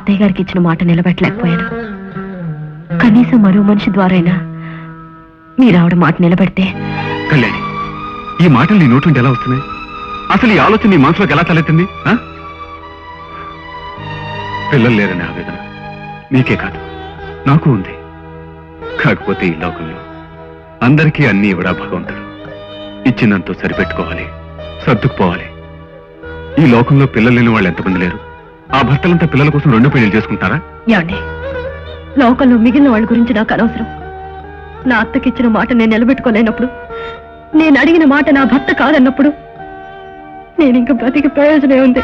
అత్తయ్య గారికి ఇచ్చిన మాట నిలబెట్టలేకపోయాను. కనీసం మరో మనిషి ద్వారైనా మీరు ఆవిడ మాట నిలబెడితే. కళ్యాణి ఈ మాటలు నీ నోటి ఎలా వస్తున్నాయి? అసలు ఈ ఆలోచన నీ మనసులోకి ఎలా తలెత్తింది? ఆ? పిల్లలు లేరనే ఆవేదన నీకే కాదు నాకు ఉంది. కాకపోతే ఈ లోకంలో అందరికీ అన్ని ఇవ్వడా భగవంతుడు. ఇచ్చినంత సరిపెట్టుకోవాలి సర్దుకుపోవాలి. ఈ లోకంలో పిల్లలు లేని వాళ్ళు ఎంతమంది లేరు? ఆ భర్తలంతా పిల్లల కోసం రెండు పెళ్ళి చేసుకుంటారా? ఏమండి లోకంలో మిగిలిన వాళ్ళ గురించి నాకు అనవసరం. నా అత్తకిచ్చిన మాట నేను నిలబెట్టుకోలేనప్పుడు నేను అడిగిన మాట నా భర్త కాదన్నప్పుడు నేను ఇంకా బ్రతికి ప్రయోజనం ఉంది.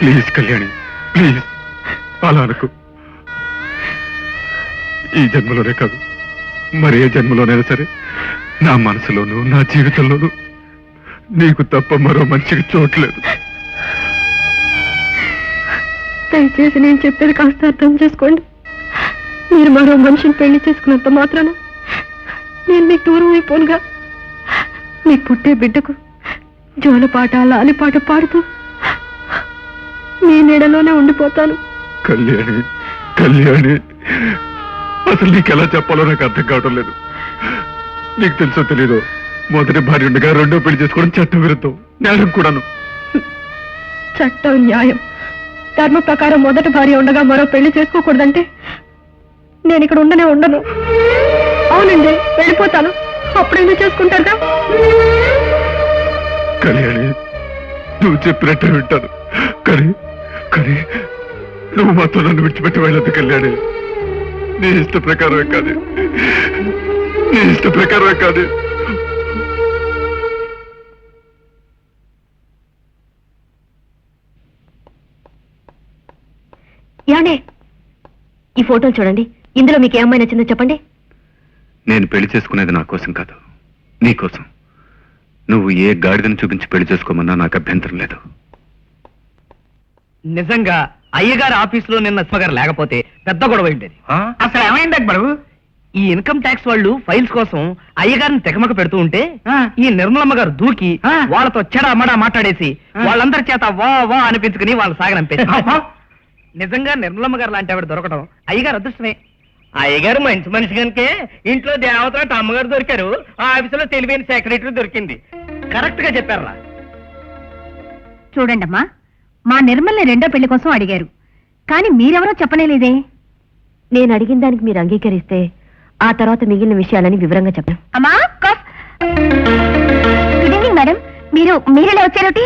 ప్లీజ్ కళ్యాణి ప్లీజ్ అలా అనుకు. ఈ జన్మలోనే కాదు మరి జన్మలోనైనా సరే నా మనసులోనూ నా జీవితంలోనూ నీకు తప్ప మరో మనిషికి చోట్లేదు దయచేసి నేను చెప్పేది కాస్త అర్థం చేసుకోండి. మీరు మరో మనిషిని పెళ్ళి చేసుకున్నంత మాత్రాన నేను మీకు దూరం అయిపోనుగా. మీకు పుట్టే బిడ్డకు జోలపాట లాలిపాట పాడుతూ మీ నీడలోనే ఉండిపోతాను. కళ్యాణి కళ్యాణి అసలు నీకు ఎలా చెప్పాలో నాకు అర్థం కావడం లేదు. నీకు తెలుసో తెలీదో? మొదటి భార్య ఉండగా రెండో పెళ్ళి చేసుకోవడం చట్టం విరుద్ధం నేరం కూడాను. చట్టం న్యాయం. ధర్మ ప్రకారం మొదటి భార్య ఉండగా మరో పెళ్ళి చేసుకోకూడదంటే నేను ఇక్కడ ఉండనే ఉండను. అవునండి వెళ్ళిపోతాను. అప్పుడైనా చేసుకుంటారుగా? కళ్యాణి నువ్వు చెప్పినట్టే వింటాను. కానీ కానీ నువ్వు మాత్రం నన్ను విడిచిపెట్టి వెళ్ళదు కళ్యాణి. నీ ఇష్ట ప్రకారమే కాదు. నీ ఇష్ట ప్రకారమే కాదు. ఏమండి? ఈ ఫోటోలు చూడండి. ఇందులో మీకు ఏమైనా నచ్చిందో చెప్పండి. నేను పెళ్ళి చేసుకునేది నా కోసం కాదు. నీ కోసం. నువ్వు ఏ గాడిదను చూపించి పెళ్ళి చేసుకోమన్నా నాకు అభ్యంతరం లేదు. నిజంగా అయ్యగారి ఆఫీసులో నిన్న సుమగారు లేకపోతే పెద్ద గొడవ ఉండేది అసలు ఏమైంది అక్బరు? ఈ ఇన్కమ్ ట్యాక్స్ వాళ్ళు ఫైల్స్ కోసం అయ్యగారిని తెగమక పెడుతూ ఉంటే ఈ నిర్మలమ్మ గారు దూకి. వాళ్ళతో చెడా మడా మాట్లాడేసి. వాళ్ళందరి చేత వా వా అనిపించుకుని వాళ్ళు సాగనంపేసి. నిజంగా నిర్మలమ్మ గారు లాంటి ఆవిడ దొరకడం అయ్యగారు అదృష్టమే. అయ్యగారు మంచి మనిషి కనుకే ఇంట్లో దేవత అమ్మగారు దొరికారు. ఆ ఆఫీసులో తెలివైన సెక్రటరీ దొరికింది. కరెక్ట్గా చెప్పారా చూడండమ్మా మా నిర్మల్ని రెండో పెళ్ళి కోసం అడిగారు. కానీ మీరెవరో చెప్పనేలేదే. నేను అడిగిన దానికి మీరు అంగీకరిస్తే ఆ తర్వాత మిగిలిన విషయాలని వివరంగా చెప్పను అమ్మా కాఫ్. గుడ్ ఈవినింగ్ మేడం మీరు మీరెలా వచ్చారోటి?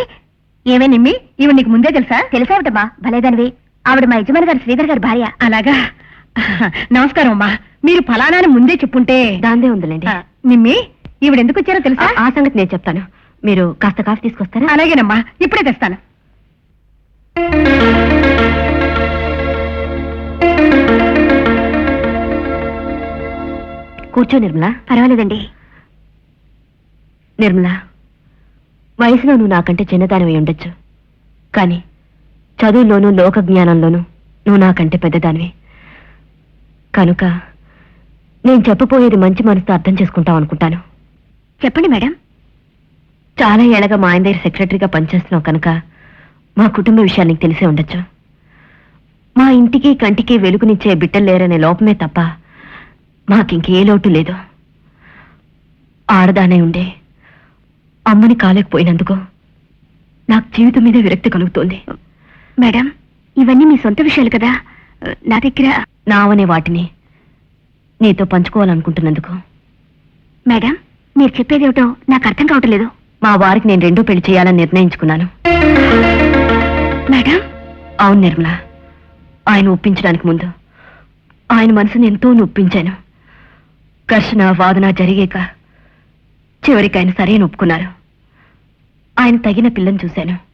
ఏమే నిమ్మి ఈవిడ నీకు ముందే తెలుసా? తెలుసావిటమ్మా భలేదానివి. ఆవిడ మా యజమాని గారు శ్రీధర్ గారి భార్య. అలాగా? నమస్కారం అమ్మా. మీరు ఫలానాని ముందే చెప్పుంటే దాందే ఉందిలేండి. ఆ, నిమ్మి ఈవిడ ఎందుకు వచ్చారో తెలుసా? ఆ- ఆ సంగతి నేను చెప్తాను. మీరు కాస్త కాఫీ తీసుకొస్తారా? అలాగేనమ్మా ఇప్పుడే తెస్తాను. కూర్చో నిర్మలా. పర్వాలేదండి. నిర్మలా వయసులో నువ్వు నాకంటే చిన్నదానివై ఉండొచ్చు. కానీ చదువుల్లోనూ లోక జ్ఞానంలోనూ నువ్వు నాకంటే పెద్దదానివి. కనుక నేను చెప్పబోయేది మంచి మనసుతో అర్థం చేసుకుంటావు అనుకుంటాను. చెప్పండి మేడం. చాలా ఏళ్ళగా మా ఆయన దగ్గర సెక్రటరీగా పనిచేస్తున్నావు కనుక మా కుటుంబ విషయాలు నీకు తెలిసే ఉండొచ్చు. మా ఇంటికి కంటికి వెలుగునిచ్చే బిడ్డలు లేరనే లోపమే తప్ప మాకింకే లోటు లేదు. ఆడదానే ఉండే. అమ్మని కాలేకపోయినందుకు నాకు జీవితం మీద విరక్తి కలుగుతోంది. మేడం ఇవన్నీ మీ సొంత విషయాలు కదా. నా దగ్గర నావనే వాటిని. నీతో పంచుకోవాలనుకుంటున్నందుకు. మేడం మీరు చెప్పేదేమిటో నాకు అర్థం కావటం లేదు మా వారికి నేను రెండో పెళ్ళి చేయాలని నిర్ణయించుకున్నాను. మేడం? అవును నిర్మల ఆయన ఒప్పించడానికి ముందు ఆయన మనసుని ఎంతో నొప్పించాను. ఘర్షణ వాదన జరిగాక చివరికి ఆయన సరైన ఒప్పుకున్నారు. ఆయన తగిన పిల్లని చూశాను.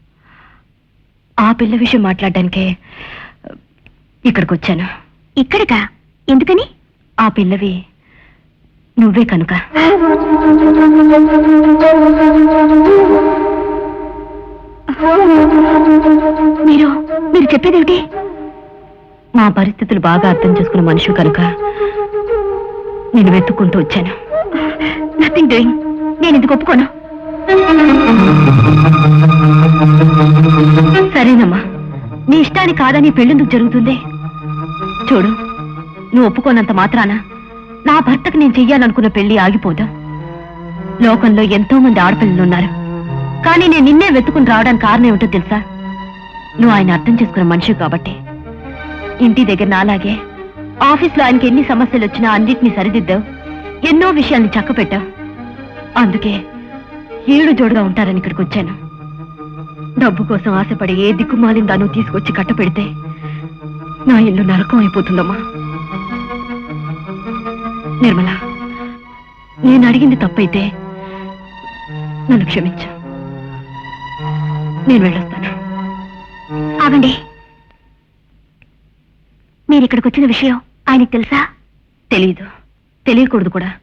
ఆ పిల్ల విషయం మాట్లాడడానికే ఇక్కడికి వచ్చాను ఇక్కడికా? ఎందుకని? ఆ పిల్లవి నువ్వే కనుక. మీరు మీరు చెప్పేదేమిటి? మా పరిస్థితులు బాగా అర్థం చేసుకున్న మనిషి కనుక నేను వెతుక్కుంటూ వచ్చాను. నథింగ్ డూయింగ్ నేను ఎందుకు ఒప్పుకోను? సరేనమ్మా నీ ఇష్టాన్ని కాదని పెళ్ళెందుకు జరుగుతుంది? చూడు నువ్వు ఒప్పుకోనంత మాత్రాన నా భర్తకు నేను చెయ్యాలనుకున్న పెళ్ళి ఆగిపోదా? లోకంలో ఎంతో మంది ఆడపిల్లలు ఉన్నారు. కానీ నేను నిన్నే వెతుకుని రావడానికి కారణం ఏమిటో తెలుసా? నువ్వు ఆయన అర్థం చేసుకున్న మనిషి కాబట్టి. ఇంటి దగ్గర నాలాగే ఆఫీస్లో ఆయనకి ఎన్ని సమస్యలు వచ్చినా అన్నిటినీ సరిదిద్దావు. ఎన్నో విషయాల్ని చక్కపెట్టావు. అందుకే ఏడు జోడుగా ఉంటారని ఇక్కడికి వచ్చాను. డబ్బు కోసం ఆశపడి ఏ దిక్కుమాలిన దాన్ని తీసుకొచ్చి కట్టపెడితే? నా ఇల్లు నరకం అయిపోతుందమ్మా. నిర్మల నేను అడిగింది తప్పైతే నన్ను క్షమించు. నేను వెళ్ళొస్తాను. ఆగండి. మీరు ఇక్కడికి వచ్చిన విషయం ఆయనకు తెలుసా? తెలీదు. తెలియకూడదు కూడా.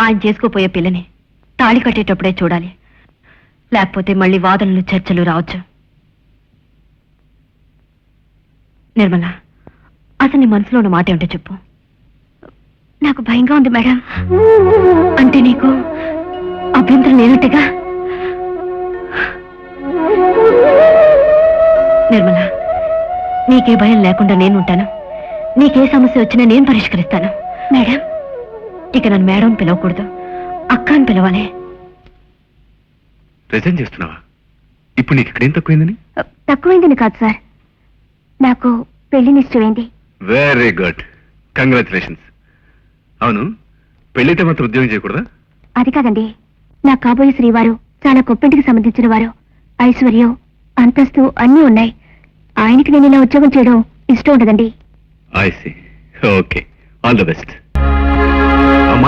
ఆయన చేసుకోపోయే పిల్లని తాళి కట్టేటప్పుడే చూడాలి. లేకపోతే మళ్ళీ వాదనలు చర్చలు రావచ్చు? నిర్మల అసలు నీ మనసులో ఉన్న మాట ఏమిటో చెప్పు. నాకు భయంగా ఉంది మేడం. అంటే నీకు అభ్యంతరం లేనట్టుగా? నిర్మల నీకే భయం లేకుండా నేను ఉంటాను. నీకే సమస్య వచ్చినా నేను పరిష్కరిస్తాను. మేడం. ఇక నన్ను మేడం పిలవకూడదు. అక్క అని పిలవాలి. రిజైన్ చేస్తున్నావా? ఇప్పుడు నీకు ఇక్కడేం తక్కువైందని? తక్కువైందని కాదు సార్. నాకు పెళ్ళి నిశ్చయమైంది వెరీ గుడ్ కంగ్రాచులేషన్స్ అవును పెళ్ళైతే మాత్రం ఉద్యోగం చేయకూడదా? అది కాదండి. నా కాబోయే శ్రీవారు చాలా గొప్పింటికి సంబంధించిన వారు. ఐశ్వర్యం అంతస్తు అన్నీ ఉన్నాయి. ఆయనకి నేను ఇలా ఉద్యోగం చేయడం ఇష్టం ఉండదండి. I see okay all the best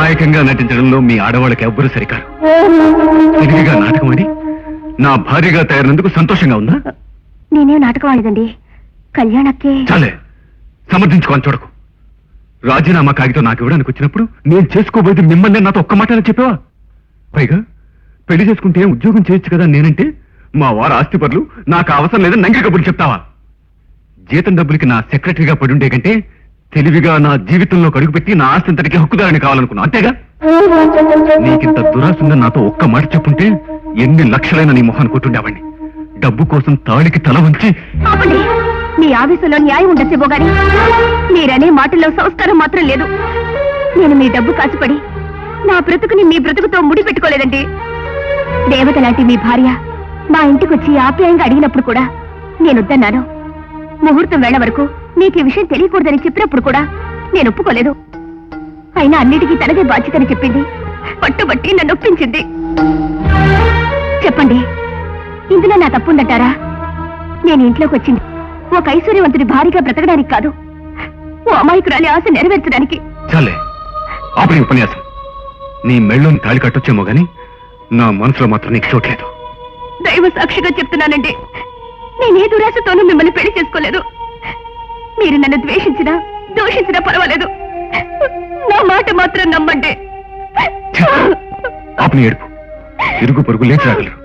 అమాయకంగా నటించడంలో మీ ఆడవాళ్ళకి ఎవ్వరూ సరికారు. తెలివిగా నాటకం ఆడి నా భార్యగా తయారైనందుకు సంతోషంగా ఉందా? నేనేం నాటకం ఆడదండి. కళ్యాణక్కే. చాలే సమర్థించుకోని చూడకు. రాజీనామా కాగితం నాకు ఇవ్వడానికి వచ్చినప్పుడు నేను చేసుకోబోయేది మిమ్మల్ని నాతో ఒక్క మాట చెప్పావా? పైగా పెళ్ళి చేసుకుంటే ఉద్యోగం చేయొచ్చు కదా నేనంటే మా వారు ఆస్తిపరులు నాకు అవసరం లేదని నంగి కబుర్లు చెప్తావా? జీతం డబ్బులకి నా సెక్రటరీగా పడుండే కంటే తెలివిగా నా జీవితంలో కడుగుపెట్టి నా ఆస్తింతటికి హక్కుదారని కావాలనుకున్నా. అంతేగా? నీకింత దురాసంగా నాతో ఒక్క మాట చెప్పుంటే ఎన్ని లక్షలైన నీ మొహాన్ని కొట్టుండేవాడిని డబ్బు కోసం తాళికి తల వంచి నీ మీ ఆఫీసులో న్యాయం ఉండొచ్చేమో గాని మీరనే మాటల్లో సంస్కారం మాత్రం లేదు. నేను మీ డబ్బు కాసుపడి నా బ్రతుకుని మీ బ్రతుకుతో ముడి పెట్టుకోలేదండి దేవత లాంటి మీ భార్య మా ఇంటికొచ్చి ఆప్యాయంగా అడిగినప్పుడు కూడా నేను వద్దన్నాను. ముహూర్తం వేళ వరకు మీకు ఈ విషయం తెలియకూడదని చెప్పినప్పుడు కూడా నేను ఒప్పుకోలేదు. అయినా అన్నిటికీ తనదే బాధ్యతని చెప్పింది. పట్టుబట్టి నన్ను ఒప్పించింది. చెప్పండి ఇందులో నా తప్పుందంటారా? నేను ఇంట్లోకి వచ్చింది. ఒక ఐశ్వర్యవంతుడి భారీగా బ్రతకడానికి కాదు. ఓ అమాయకురాలి ఆశ నెరవేర్చడానికి. చాలే ఉపన్యాసం. నీ మెళ్ళోని తాళి కట్టొచ్చేమో గాని నా మనసులో మాత్రం నీకు చోట్లేదు దైవ సాక్షిగా చెప్తున్నానండి. నేనే దురాశతోనూ మిమ్మల్ని పెళ్ళి చేసుకోలేదు. మీరు నన్ను ద్వేషించినా దూషించినా పర్వాలేదు. నా మాట మాత్రం నమ్మండి. ఆపని ఏడుపు. ఇరుగు పొరుగు లేచి రాగలరు.